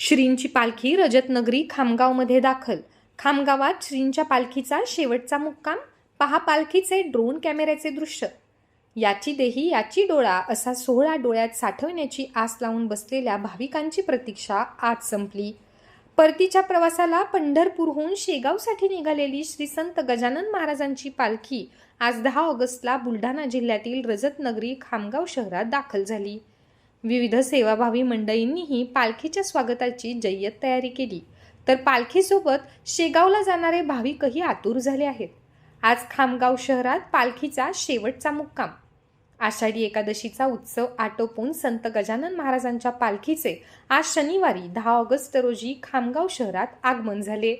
श्रींची पालखी रजतनगरी खामगावमध्ये दाखल. खामगावात श्रींच्या पालखीचा शेवटचा मुक्काम पहा पालखीचे ड्रोन कॅमेऱ्याचे दृश्य. याची देही याची डोळा असा सोहळा डोळ्यात साठवण्याची आस लावून बसलेल्या भाविकांची प्रतीक्षा आज संपली. परतीच्या प्रवासाला पंढरपूरहून शेगावसाठी निघालेली श्री संत गजानन महाराजांची पालखी आज दहा ऑगस्टला बुलढाणा जिल्ह्यातील रजतनगरी खामगाव शहरात दाखल झाली. विविध सेवाभावी मंडळींनीही पालखीच्या स्वागताची जय्यत तयारी केली. तर पालखीसोबत शेगावला जाणारे भाविकही आतुर झाले आहेत. आज खामगाव शहरात पालखीचा शेवटचा मुक्काम. आषाढी एकादशीचा उत्सव आटोपून संत गजानन महाराजांच्या पालखीचे आज शनिवारी दहा ऑगस्ट रोजी खामगाव शहरात आगमन झाले.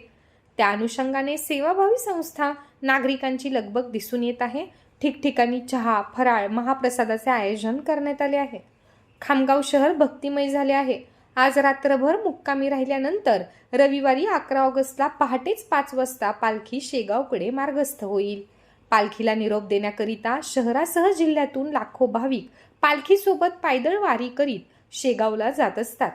त्या अनुषंगाने सेवाभावी संस्था नागरिकांची लगबग दिसून येत आहे. ठिकठिकाणी चहा फराळ महाप्रसादाचे आयोजन करण्यात आले आहे. खामगाव शहर भक्तिमय झाले आहे. आज रात्रभर मुक्कामी राहिल्यानंतर रविवारी अकरा ऑगस्टला पहाटेच पाच वाजता पालखी शेगावकडे मार्गस्थ होईल. पालखीला निरोप देण्याकरिता शहरासह जिल्ह्यातून लाखो भाविक पालखीसोबत पायदळ वारी करीत शेगावला जात असतात.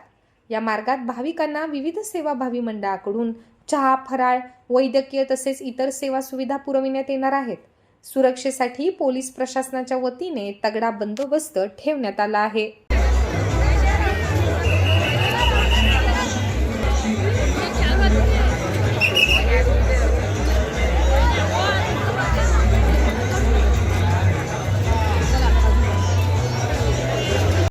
या मार्गात भाविकांना विविध सेवाभावी मंडळाकडून चहा फराळ वैद्यकीय तसेच इतर सेवा सुविधा पुरविण्यात येणार आहेत. सुरक्षेसाठी पोलीस प्रशासनाच्या वतीने तगडा बंदोबस्त ठेवण्यात आला आहे.